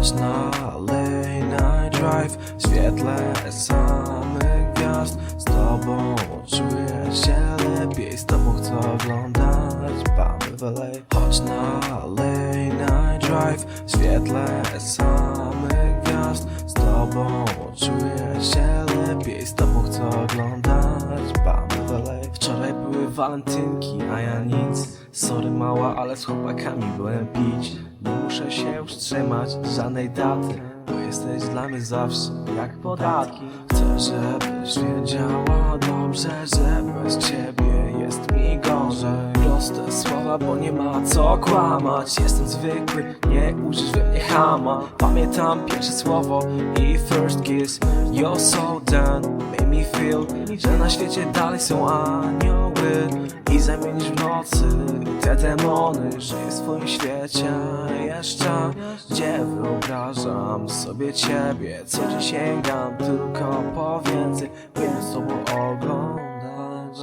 Chodź na night drive W świetle samych gwiazd. Z tobą czuję się lepiej Z tobą chcę oglądać. Mamy w LA Chodź na night drive W świetle samych gwiazd. Z tobą czuję się lepiej Z tobą chcę oglądać. Mamy w LA Wczoraj były walentynki, a ja nic Sorry mała, ale z chłopakami byłem pić. Nie muszę się już trzymać żadnej daty Bo jesteś dla mnie zawsze jak podatki. Chcę, żebyś wiedziała dobrze, że bez ciebie jest mi gorzej. Proste słowa, bo nie ma co kłamać. Jestem zwykły, nie użyć we mnie hama. Pamiętam pierwsze słowo i first kiss. You're so done, made me feel Że na świecie dalej są anioły I zamienisz w nocy. Te demony jest w twoim świecie. Jeszcze Gdzie wyobrażam sobie ciebie. Co dziś sięgam tylko po więcej Bym z tobą oglądać.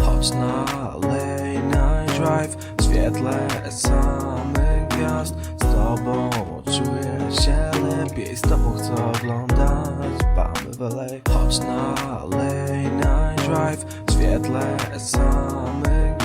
Chodź na late night drive W świetle samych gwiazd. Z tobą czuję się lepiej Z tobą chcę oglądać. Mamy w LA Chodź na late night drive W świetle samych